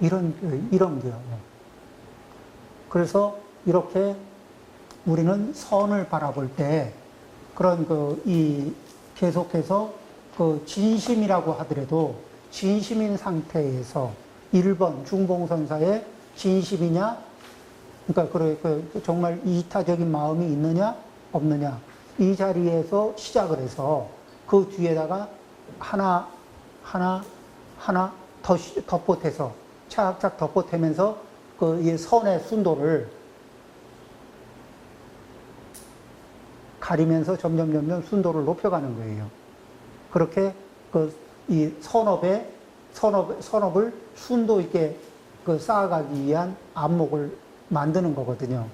이런, 그- 이런 거요. 그래서 이렇게 우리는 선을 바라볼 때 그런 그, 이, 계속해서 그 진심이라고 하더라도 진심인 상태에서 1번 중봉선사의 진심이냐? 그러니까 그 정말 이타적인 마음이 있느냐? 없느냐? 이 자리에서 시작을 해서 그 뒤에다가 하나, 하나, 하나 덧보태서 착착 덧보태면서 그이 선의 순도를 가리면서 점점 점점 순도를 높여가는 거예요. 그렇게 그 이 선업에 선업 선업을 순도 있게 그 쌓아가기 위한 안목을 만드는 거거든요.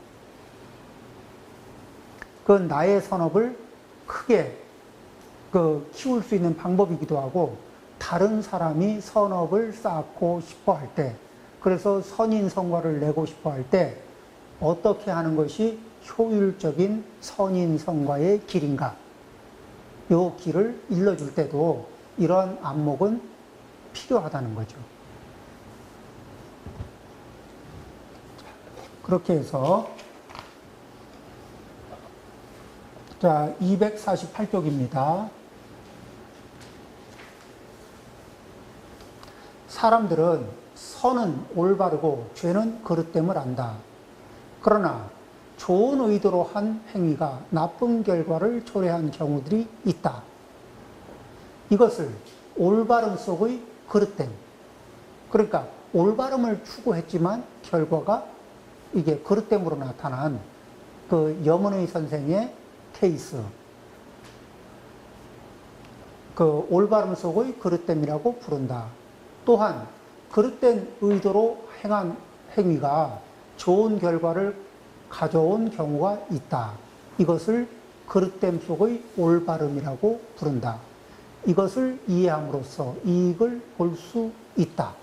그 나의 선업을 크게 그 키울 수 있는 방법이기도 하고 다른 사람이 선업을 쌓고 싶어 할 때, 그래서 선인 성과를 내고 싶어 할 때 어떻게 하는 것이 효율적인 선인 성과의 길인가? 요 길을 일러줄 때도 이러한 안목은 필요하다는 거죠. 그렇게 해서 자, 248쪽입니다. 사람들은 선은 올바르고 죄는 그릇됨을 안다. 그러나 좋은 의도로 한 행위가 나쁜 결과를 초래한 경우들이 있다. 이것을 올바름 속의 그릇됨. 그러니까 올바름을 추구했지만 결과가 이게 그릇됨으로 나타난 그 염은의 선생의 케이스. 그 올바름 속의 그릇됨이라고 부른다. 또한 그릇된 의도로 행한 행위가 좋은 결과를 가져온 경우가 있다. 이것을 그릇됨 속의 올바름이라고 부른다. 이것을 이해함으로써 이익을 볼 수 있다.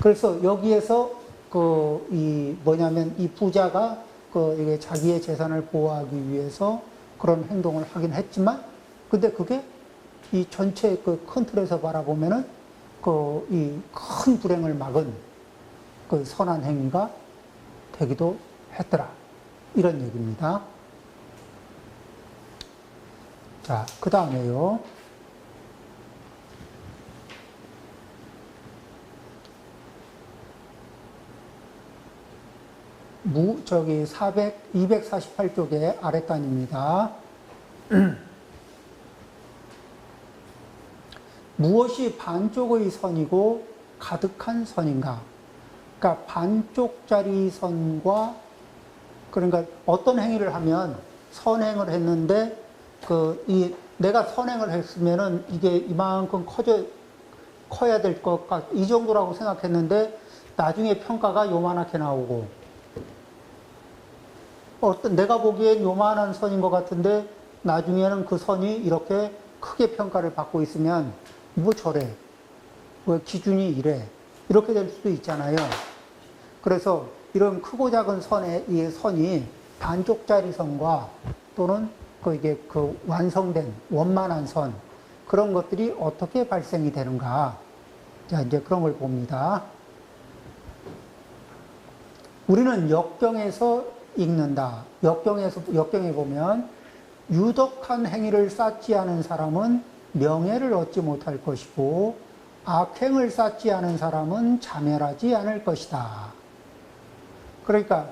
그래서 여기에서 그 이 뭐냐면 이 부자가 그 이게 자기의 재산을 보호하기 위해서 그런 행동을 하긴 했지만 근데 그게 이 전체 그 큰 틀에서 바라보면은 그 이 큰 불행을 막은 그 선한 행위가 되기도 했더라. 이런 얘기입니다. 자, 그 다음에요. 무, 저기 400, 248쪽의 아랫단입니다. 무엇이 반쪽의 선이고 가득한 선인가? 그러니까 반쪽짜리 선과 그러니까 어떤 행위를 하면 선행을 했는데 그 이 내가 선행을 했으면은 이게 이만큼 커져 커야 될 것 같, 이 정도라고 생각했는데 나중에 평가가 요만하게 나오고 어떤 내가 보기엔 요만한 선인 것 같은데 나중에는 그 선이 이렇게 크게 평가를 받고 있으면 뭐 저래 왜 기준이 이래 이렇게 될 수도 있잖아요. 그래서 이런 크고 작은 선의 이 선이 반쪽짜리 선과 또는 그 이게 그 완성된 원만한 선 그런 것들이 어떻게 발생이 되는가? 자 이제 그런 걸 봅니다. 우리는 역경에서 읽는다. 역경에서 역경에 보면 유덕한 행위를 쌓지 않은 사람은 명예를 얻지 못할 것이고 악행을 쌓지 않은 사람은 자멸하지 않을 것이다. 그러니까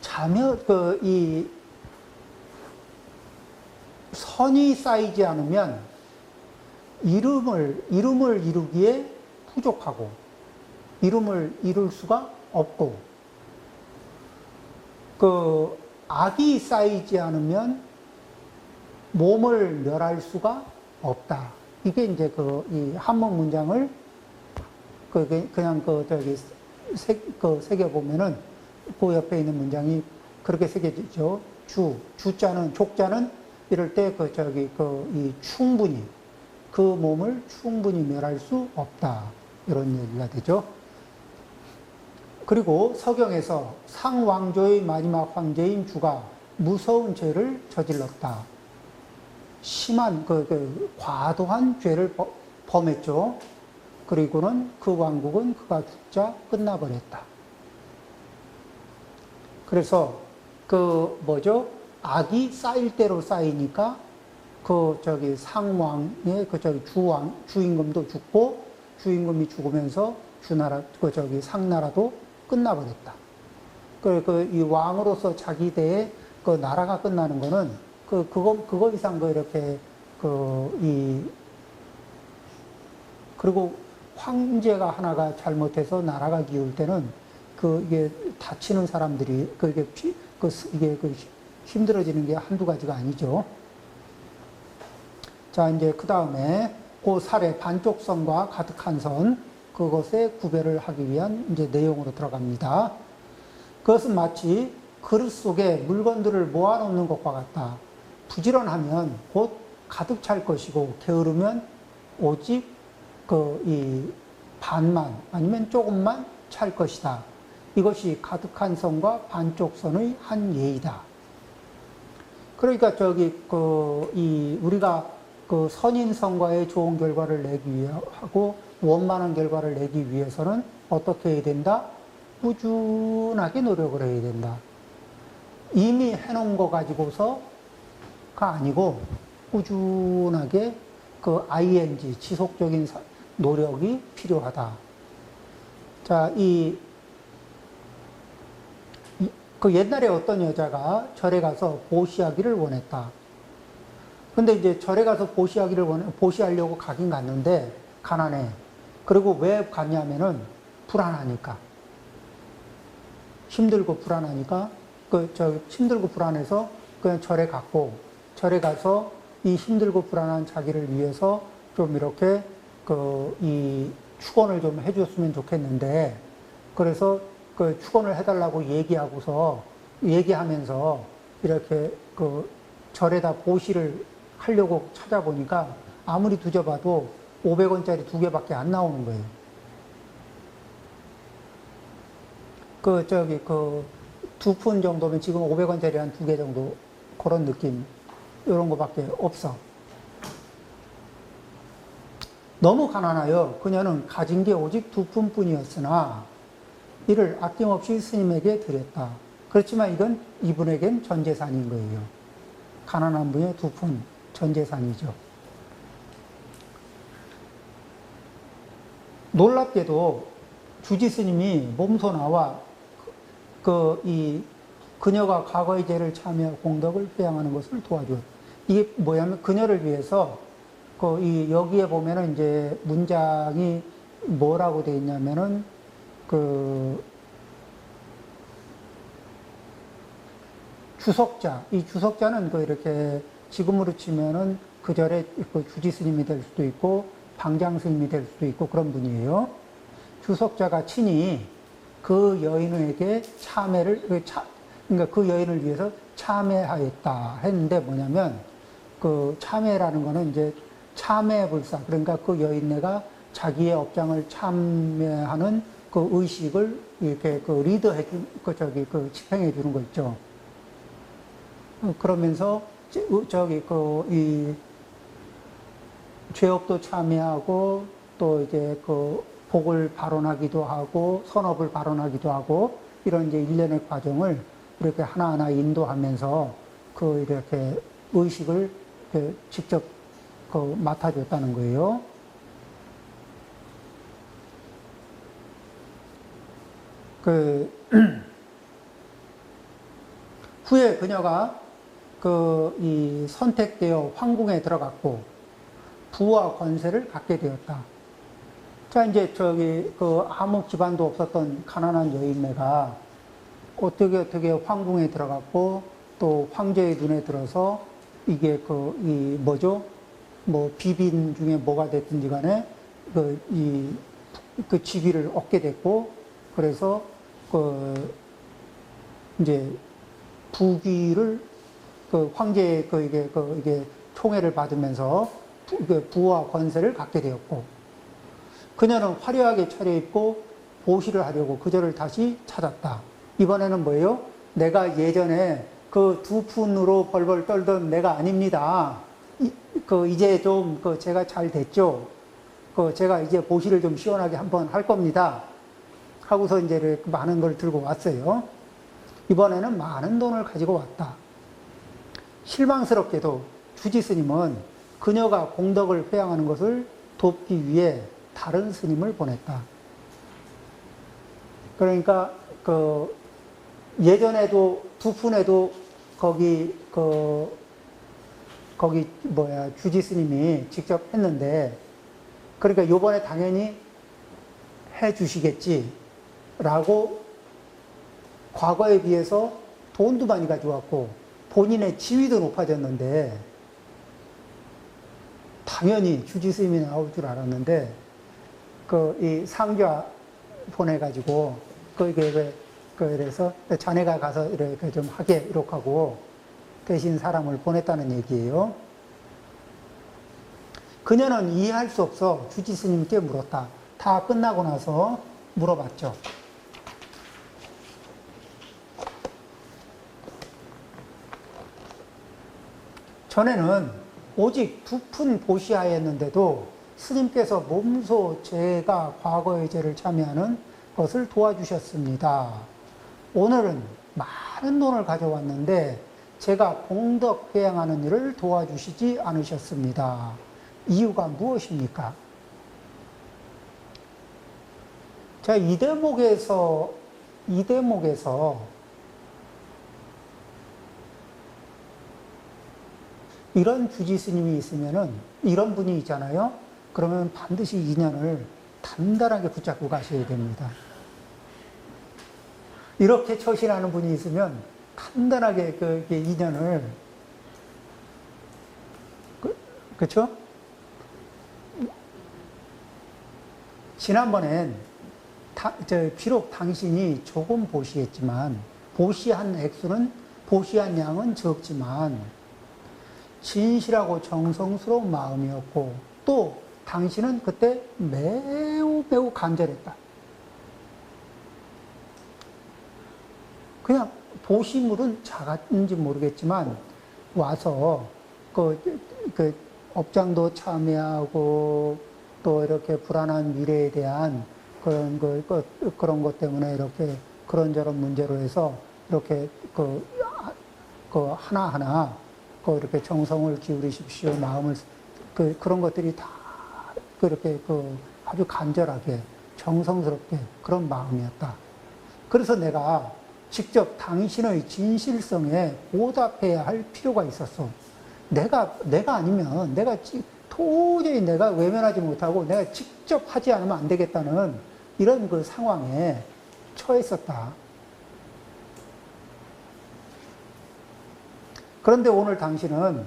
자멸 그 이 선이 쌓이지 않으면 이름을 이름을 이루기에 부족하고 이름을 이룰 수가 없고 그 악이 쌓이지 않으면 몸을 멸할 수가 없다. 이게 이제 그 이 한문 문장을 그 그냥 그 저기 새, 그 새겨 보면은 그 옆에 있는 문장이 그렇게 새겨지죠. 주 주자는 족자는 이럴 때 그 저기 그 이 충분히 그 몸을 충분히 멸할 수 없다. 이런 얘기가 되죠. 그리고 서경에서 상왕조의 마지막 황제인 주가 무서운 죄를 저질렀다. 심한 그, 그 과도한 죄를 범- 범했죠. 그리고는 그 왕국은 그가 죽자 끝나버렸다. 그래서 그 뭐죠? 악이 쌓일 대로 쌓이니까 그 저기 상왕의 그 저기 주왕 주임금도 죽고 주임금이 죽으면서 주나라 그 저기 상나라도 끝나버렸다. 그이 왕으로서 자기 대에 그 나라가 끝나는 거는 그 그거 그거 이상 그 이렇게 그 이 그리고 황제가 하나가 잘못해서 나라가 기울 때는 그 이게 다치는 사람들이 그 이게 피, 그 스- 이게 그 히- 힘들어지는 게 한두 가지가 아니죠. 자 이제 그 다음에 그 살의 반쪽 선과 가득한 선 그것에 구별을 하기 위한 이제 내용으로 들어갑니다. 그것은 마치 그릇 속에 물건들을 모아놓는 것과 같다. 부지런하면 곧 가득 찰 것이고 게으르면 오직 그 이 반만 아니면 조금만 찰 것이다. 이것이 가득한 선과 반쪽 선의 한 예이다. 그러니까 저기 그 이 우리가 그 선인 선과의 좋은 결과를 내기 위하고 원만한 결과를 내기 위해서는 어떻게 해야 된다? 꾸준하게 노력을 해야 된다. 이미 해놓은 거 가지고서 가 아니고 꾸준하게 그 ing 지속적인 사- 노력이 필요하다. 자, 이, 이- 그 옛날에 어떤 여자가 절에 가서 보시하기를 원했다. 근데 이제 절에 가서 보시하기를 원해, 보시하려고 가긴 갔는데, 가난해. 그리고 왜 갔냐면은, 불안하니까. 힘들고 불안하니까, 그, 저, 힘들고 불안해서 그냥 절에 갔고, 절에 가서 이 힘들고 불안한 자기를 위해서 좀 이렇게, 그, 이 축원을 좀 해줬으면 좋겠는데, 그래서 그 축원을 해달라고 얘기하고서, 얘기하면서 이렇게 그 절에다 보시를 하려고 찾아보니까 아무리 뒤져봐도 500원짜리 두 개밖에 안 나오는 거예요. 그, 저기, 그, 두 푼 정도면 지금 500원짜리 한 두 개 정도 그런 느낌, 이런 거밖에 없어. 너무 가난하여 그녀는 가진 게 오직 두 푼뿐이었으나 이를 아낌없이 스님에게 드렸다. 그렇지만 이건 이분에겐 전 재산인 거예요. 가난한 분의 두 푼 전 재산이죠. 놀랍게도 주지 스님이 몸소 나와 그 이 그녀가 과거의 죄를 참여 공덕을 회양하는 것을 도와줘. 이게 뭐냐면 그녀를 위해서 그 이 여기에 보면은 이제 문장이 뭐라고 돼 있냐면은 그 주석자 이 주석자는 그 이렇게 지금으로 치면은 그 절에 그 주지 스님이 될 수도 있고 방장 스님이 될 수도 있고 그런 분이에요. 주석자가 친히 그 여인에게 참회를 그 차, 그러니까 그 여인을 위해서 참회하였다 했는데 뭐냐면 그 참회라는 거는 이제 참회 불사 그러니까 그 여인네가 자기의 업장을 참회하는 그 의식을 이렇게 그 리더해 준, 그 저기 그 집행해 주는 거 있죠. 어, 그러면서 저- 저기 그 이 죄업도 참여하고 또 이제 그 복을 발언하기도 하고 선업을 발언하기도 하고 이런 이제 일련의 과정을 이렇게 하나하나 인도하면서 그 이렇게 의식을 그 직접 그 맡아줬다는 거예요. 그 후에 그녀가 그 이 선택되어 황궁에 들어갔고 부와 권세를 갖게 되었다. 자 이제 저기 그 아무 기반도 없었던 가난한 여인네가 어떻게 어떻게 황궁에 들어갔고 또 황제의 눈에 들어서 이게 그 이 뭐죠? 뭐 비빈 중에 뭐가 됐든지 간에 그 이 그 직위를 얻게 됐고 그래서 그 이제 부귀를 그 황제의 그 이게 그 이게 총애를 받으면서 부, 그 부와 권세를 갖게 되었고 그녀는 화려하게 차려입고 보시를 하려고 그저를 다시 찾았다. 이번에는 뭐예요? 내가 예전에 그 두 푼으로 벌벌 떨던 내가 아닙니다. 이, 그 이제 좀 그 제가 잘 됐죠. 그 제가 이제 보시를 좀 시원하게 한번 할 겁니다. 하고서 이제 많은 걸 들고 왔어요. 이번에는 많은 돈을 가지고 왔다. 실망스럽게도 주지 스님은 그녀가 공덕을 회양하는 것을 돕기 위해 다른 스님을 보냈다. 그러니까 그 예전에도 두 푼에도 거기 그 거기 뭐야 주지 스님이 직접 했는데 그러니까 요번에 당연히 해 주시겠지라고 과거에 비해서 돈도 많이 가져왔고 본인의 지위도 높아졌는데 당연히 주지 스님이 나올 줄 알았는데 그 이 상좌 보내가지고 그게 왜 그래서 자네가 가서 이렇게 좀 하게 이렇게 하고 대신 사람을 보냈다는 얘기예요. 그녀는 이해할 수 없어 주지 스님께 물었다. 다 끝나고 나서 물어봤죠. 전에는 오직 두 푼 보시하였는데도 스님께서 몸소 제가 과거의 죄를 참여하는 것을 도와주셨습니다. 오늘은 많은 돈을 가져왔는데 제가 공덕 회양하는 일을 도와주시지 않으셨습니다. 이유가 무엇입니까? 제가 이 대목에서 이 대목에서 이런 주지 스님이 있으면은 이런 분이 있잖아요. 그러면 반드시 인연을 단단하게 붙잡고 가셔야 됩니다. 이렇게 처신하는 분이 있으면 단단하게 그 인연을 그, 그렇죠? 지난번엔 다, 저, 비록 당신이 조금 보시했지만 보시한 액수는 보시한 양은 적지만 진실하고 정성스러운 마음이었고 또 당신은 그때 매우 매우 간절했다. 그냥 보시물은 작았는지 모르겠지만 와서 그, 그 업장도 참여하고 또 이렇게 불안한 미래에 대한 그런 그, 그 그런 것 때문에 이렇게 그런저런 문제로 해서 이렇게 그, 그 하나하나 그 이렇게 정성을 기울이십시오 마음을 그 그런 것들이 다 그렇게 그 아주 간절하게 정성스럽게 그런 마음이었다. 그래서 내가 직접 당신의 진실성에 보답해야 할 필요가 있었어. 내가, 내가 아니면 내가 지- 도저히 내가 외면하지 못하고 내가 직접 하지 않으면 안 되겠다는 이런 그 상황에 처했었다. 그런데 오늘 당신은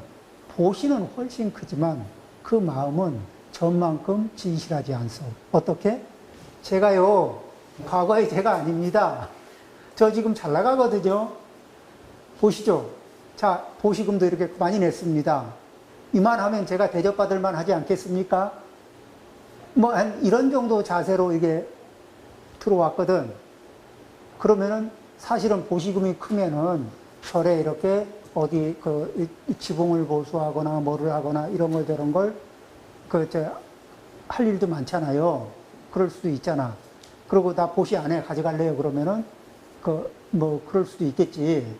보시는 훨씬 크지만 그 마음은 전만큼 진실하지 않소. 어떻게? 제가요, 과거의 제가 아닙니다. 저 지금 잘 나가거든요. 보시죠. 자, 보시금도 이렇게 많이 냈습니다. 이만하면 제가 대접받을 만 하지 않겠습니까? 뭐, 한 이런 정도 자세로 이게 들어왔거든. 그러면은 사실은 보시금이 크면은 절에 이렇게 어디 그 지붕을 보수하거나 뭐를 하거나 이런 거 저런 걸 그, 저, 할 일도 많잖아요. 그럴 수도 있잖아. 그리고 나 보시 안에 가져갈래요. 그러면은 그, 뭐, 그럴 수도 있겠지.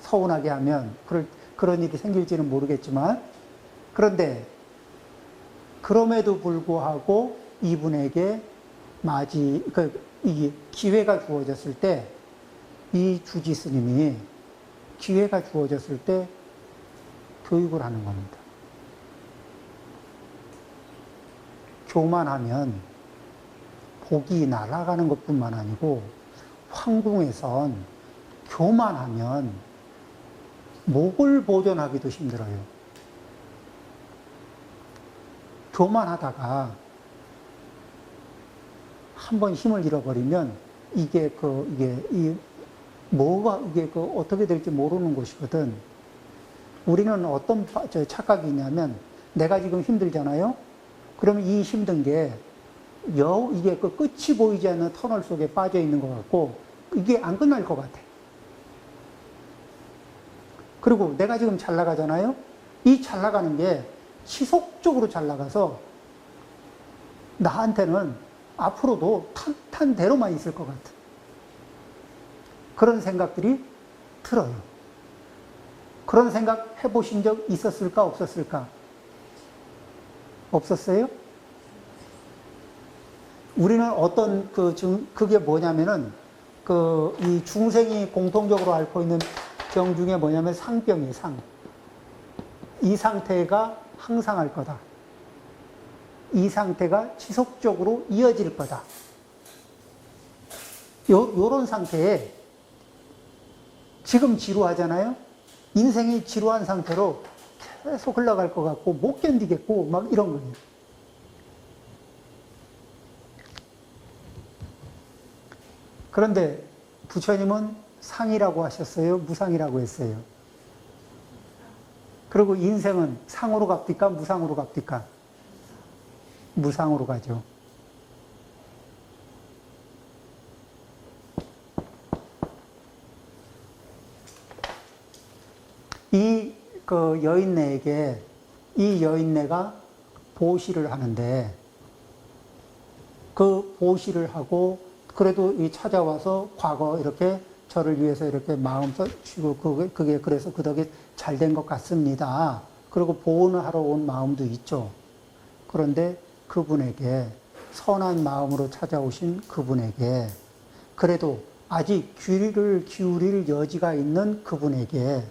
서운하게 하면. 그럴, 그런 일이 생길지는 모르겠지만. 그런데, 그럼에도 불구하고 이분에게 맞이, 그, 이 기회가 주어졌을 때, 이 주지 스님이 기회가 주어졌을 때 교육을 하는 겁니다. 교만하면 복이 날아가는 것 뿐만 아니고 황궁에선 교만하면 목을 보존하기도 힘들어요. 교만하다가 한 번 힘을 잃어버리면 이게 그 이게 이 뭐가 이게 그 어떻게 될지 모르는 것이거든. 우리는 어떤 착각이 있냐면 내가 지금 힘들잖아요. 그러면 이 힘든 게 여, 이게 그 끝이 보이지 않는 터널 속에 빠져 있는 것 같고 이게 안 끝날 것 같아. 그리고 내가 지금 잘 나가잖아요. 이 잘 나가는 게 지속적으로 잘 나가서 나한테는 앞으로도 탄탄대로만 있을 것 같은 그런 생각들이 들어요. 그런 생각 해보신 적 있었을까, 없었을까? 없었어요? 우리는 어떤 그, 중, 그게 뭐냐면은 그, 이 중생이 공통적으로 앓고 있는 병 중에 뭐냐면 상병이에요, 상. 이 상태가 항상 할 거다. 이 상태가 지속적으로 이어질 거다. 요, 요런 상태에 지금 지루하잖아요? 인생이 지루한 상태로 계속 흘러갈 것 같고 못 견디겠고 막 이런 거예요. 그런데 부처님은 상이라고 하셨어요? 무상이라고 했어요? 그리고 인생은 상으로 갑니까? 무상으로 갑니까? 무상으로 가죠. 이 그 여인네에게 이 여인네가 보시를 하는데 그 보시를 하고 그래도 이 찾아와서 과거 이렇게 저를 위해서 이렇게 마음 써주고 그게, 그게 그래서 그 덕에 잘 된 것 같습니다. 그리고 보온을 하러 온 마음도 있죠. 그런데 그분에게 선한 마음으로 찾아오신 그분에게 그래도 아직 귀를 기울일 여지가 있는 그분에게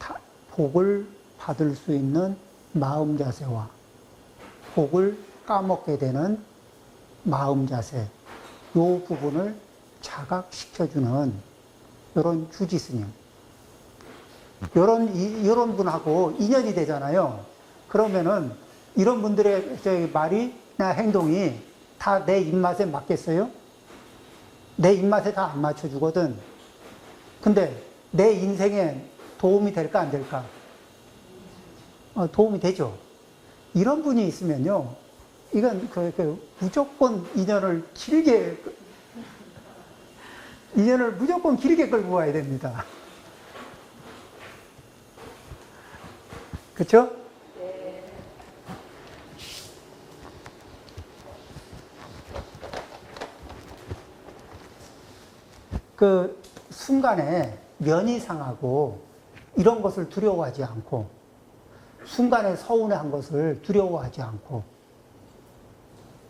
다- 복을 받을 수 있는 마음 자세와 복을 까먹게 되는 마음 자세, 요 부분을 자각시켜주는 이런 주지 스님. 이런, 이런 분하고 인연이 되잖아요. 그러면은 이런 분들의 말이나 행동이 다 내 입맛에 맞겠어요? 내 입맛에 다 안 맞춰주거든. 근데 내 인생에 도움이 될까, 안 될까? 어, 도움이 되죠. 이런 분이 있으면요. 이건 그, 그 무조건 인연을 길게, 인연을 무조건 길게 끌고 가야 됩니다. 그쵸? 그 순간에 면이 상하고 이런 것을 두려워하지 않고 순간에 서운해한 것을 두려워하지 않고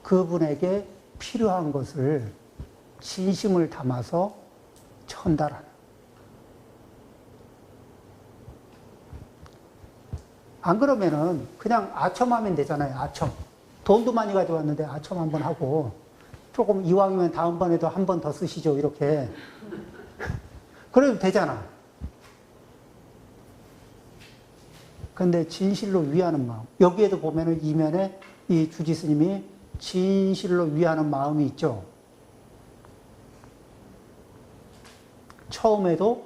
그분에게 필요한 것을 진심을 담아서 전달하는. 안 그러면은 그냥 아첨하면 되잖아요. 아첨. 돈도 많이 가져왔는데 아첨 한번 하고 조금 이왕이면 다음번에도 한 번 더 쓰시죠. 이렇게. 그래도 되잖아. 근데 진실로 위하는 마음. 여기에도 보면은 이면에 이 주지 스님이 진실로 위하는 마음이 있죠. 처음에도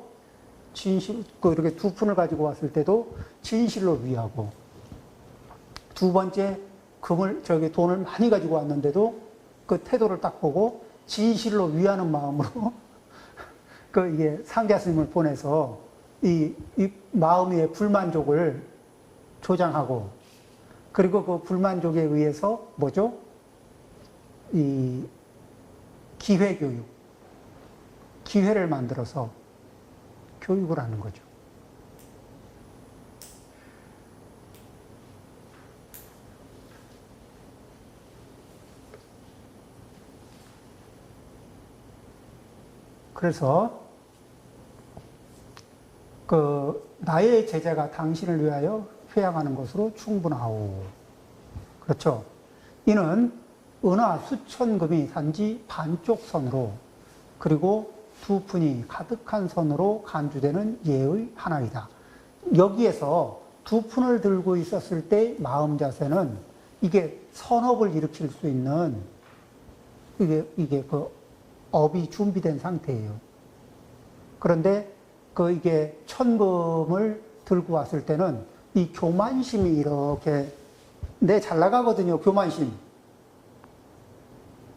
진실, 그 이렇게 두 푼을 가지고 왔을 때도 진실로 위하고, 두 번째 금을, 저기 돈을 많이 가지고 왔는데도 그 태도를 딱 보고 진실로 위하는 마음으로 그 이게 상자 스님을 보내서 이, 이 마음의 불만족을 조장하고, 그리고 그 불만족에 의해서 뭐죠? 이 기회 교육, 기회를 만들어서 교육을 하는 거죠. 그래서 그 나의 제자가 당신을 위하여 회양하는 것으로 충분하오. 그렇죠. 이는 은하 수천 금이 단지 반쪽 선으로 그리고 두 푼이 가득한 선으로 간주되는 예의 하나이다. 여기에서 두 푼을 들고 있었을 때 마음 자세는 이게 선업을 일으킬 수 있는 이게 이게 그 업이 준비된 상태예요. 그런데 그 이게 천금을 들고 왔을 때는 이 교만심이 이렇게 내 잘 나가거든요. 교만심.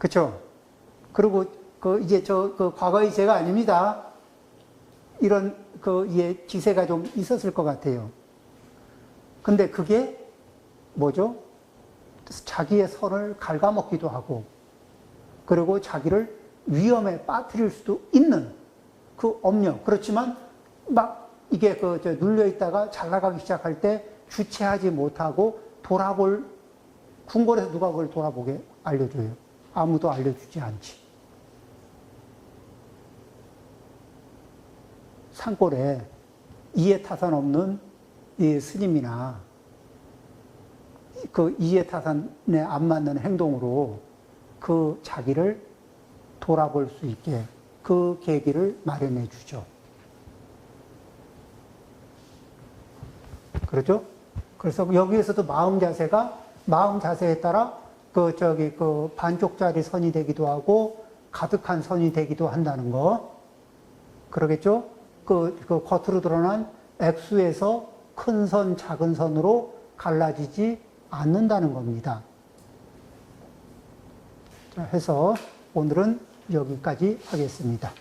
그쵸? 그리고 그 이제 저 그 과거의 제가 아닙니다. 이런 그 이게 기세가 좀 있었을 것 같아요. 근데 그게 뭐죠? 자기의 선을 갉아먹기도 하고 그리고 자기를 위험에 빠뜨릴 수도 있는 그 업력. 그렇지만 막 이게 그저 눌려 있다가 잘 나가기 시작할 때 주체하지 못하고 돌아볼 궁궐에서 누가 그걸 돌아보게 알려줘요. 아무도 알려주지 않지. 산골에 이해타산 없는 이 스님이나 그 이해타산에 안 맞는 행동으로 그 자기를 돌아볼 수 있게 그 계기를 마련해 주죠. 그렇죠? 그래서 여기에서도 마음 자세가 마음 자세에 따라 그 저기 그 반쪽짜리 선이 되기도 하고 가득한 선이 되기도 한다는 거. 그러겠죠? 그, 그 겉으로 드러난 액수에서 큰 선, 작은 선으로 갈라지지 않는다는 겁니다. 자, 해서 오늘은 여기까지 하겠습니다.